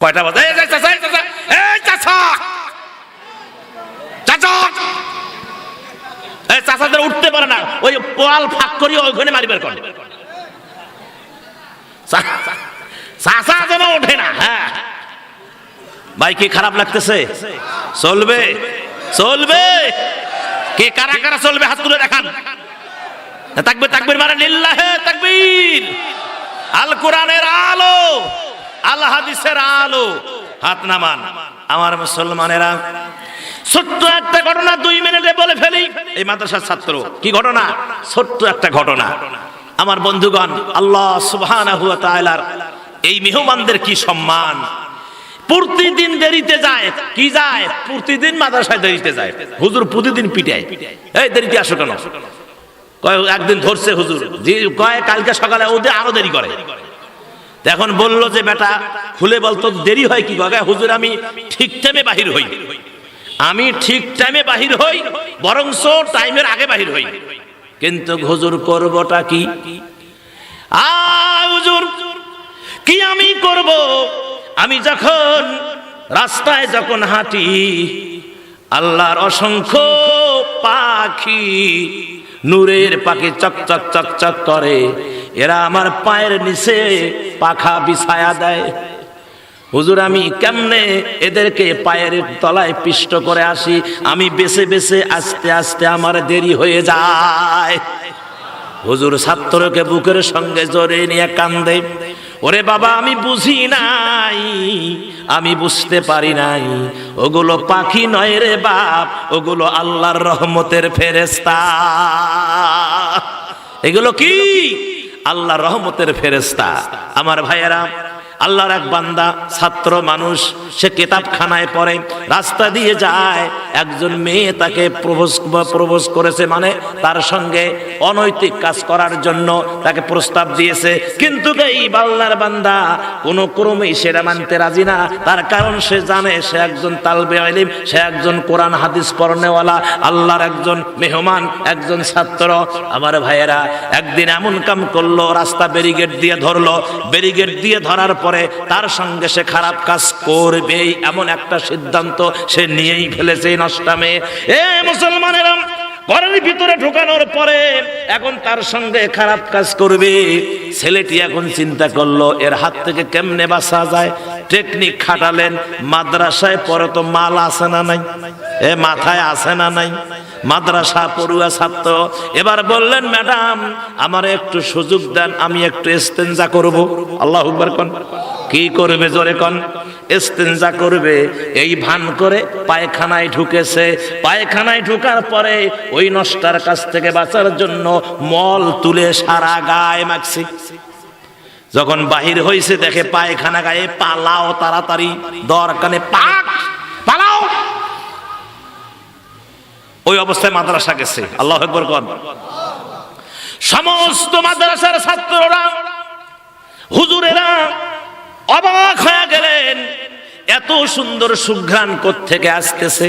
কয়টা বাজে? এই, চাচা, চাচা, এই, চাচা! চাচা! এই চাচাদের উঠতে পারে না ওই পোয়াল ফাঁক করি ওইখানে মারিবার করে। চা- চাচা যেন ওঠে না হ্যাঁ। ভাই কি খারাপ লাগতেছে? চলবে চলবে। কে কারা কারা চলবে হাত তুলে দেখান। তাকবির তাকবির মানে লিল্লাহে তাকবীর। আল কোরআনের আলো। আল হাদিসের আলো। হাত নামান। আমার মুসলমানেরা, ছোট্ট একটা ঘটনা দুই মিনিটে বলে ফেলি। এই মাদ্রাসার ছাত্র, কি ঘটনা? ছোট্ট একটা ঘটনা। আমার বন্ধুগণ, আল্লাহ সুবহানাহু ওয়া তাআলার এই মেহমানদের কি সম্মান? প্রতিদিন দেরিতে যায়, কি যায়? প্রতিদিন মাদ্রাসায় দেরিতে যায়। হুজুর প্রতিদিন পিটায়। এই দেরিতে আসো কেন? কয়, একদিন ধরছে হুজুর। যে কয়, কালকে সকালে ওদের আরও দেরি করে। এখন বলল যে, বেটা, খুলে বলতো দেরি হয় কি কয় হুজুর, আমি ঠিক টাইমে বাহির হই। আমি ঠিক টাইমে বাহির হই, বরংস টাইমের আগে বাহির হই। কিন্তু হুজুর, করবটা কি? আ, হুজুর, কি আমি করব? আমি যখন রাস্তায় যখন হাঁটি, আল্লাহর অসংখ্য পাখি নূরের পাখি চক চক চক চক করে। এরা আমার পায়ের নিচে পাখা বিছায়া দেয়। হুজুর, আমি কেমনে এদেরকে পায়ের তলায় পিষ্ট করে আসি? আমি বেছে বেছে আস্তে আস্তে আমার দেরি হয়ে যায়। হুজুর, ছাত্রকে বুকের সঙ্গে জড়িয়ে নিয়ে কান্দে। ওরে বাবা, আমি বুঝি নাই, আমি বুঝতে পারি নাই। ওগুলো পাখি নয় রে বাপ, ওগুলো আল্লাহর রহমতের ফেরেস্তা এগুলো কি? আল্লাহ রহমতের ফেরেস্তা আমার ভাইয়েরা আল্লাহর এক বান্দা, ছাত্র মানুষ, সে কেতাবখানায় পড়ে, রাস্তা দিয়ে যায়, একজন মেয়ে তাকে প্রবোজ প্রবোজ করেছে মানে তার সঙ্গে অনৈতিক কাজ করার জন্য তাকে প্রস্তাব দিয়েছে। কিন্তু এই বাল্লার বান্দা কোনো ক্রমেই সেটা মানতে রাজি না। তার কারণ সে জানে, সে একজন তালবে আলিম, সে একজন কোরআন, হাদিস পড়নেওয়ালা, আল্লাহর একজন মেহমান, একজন ছাত্র। আমার ভাইয়েরা, একদিন এমন কাম করল, রাস্তা ব্যারিগেড দিয়ে ধরলো। ব্যারিগেড দিয়ে ধরার পরে তার সঙ্গে সে খারাপ কাজ করবেই, এমন একটা সিদ্ধান্ত সে নিয়েই ফেলেছে নষ্টামে এ মুসলমানেরা, ঘরের ভিতরে ঢোকানোর পরে এখন তার সঙ্গে খারাপ কাজ করবে। ছেলেটি এখন চিন্তা করল, এর হাত থেকে কেমনে বাসা যায়? টেকনিক খাটালেন, মাদ্রাসায় পরে তো মাল আছে না নাই? এ মাথায় আছে না নাই? মাদ্রাসা পড়ুয়া ছাত্র। এবার বললেন, ম্যাডাম, আমার একটু সুযোগ দেন, আমি একটু ইস্তেঞ্জা করব। আল্লাহ কোন। কি করবে জোরে কন? ইস্তেঞ্জা করবে, এই ভান করে পায়খানায় ঢুকেছে। পায়খানায় ঢুকার পরে ওই নষ্টার কাছ থেকে বাঁচার জন্য মল তুলে সারা গায়ে মাখছি। যখন বাহির হইছে, দেখে পায়খানা গায়ে পালাও তাড়াতাড়ি দরকানে পাক, পালাও। ওই অবস্থায় মাদ্রাসা গেছে, আল্লাহ একবার কর সমস্ত মাদ্রাসার ছাত্ররা, হুজুরেরা অবাক হয়ে গেলেন, এত সুন্দর সুঘ্রাণ থেকে আসতেছে?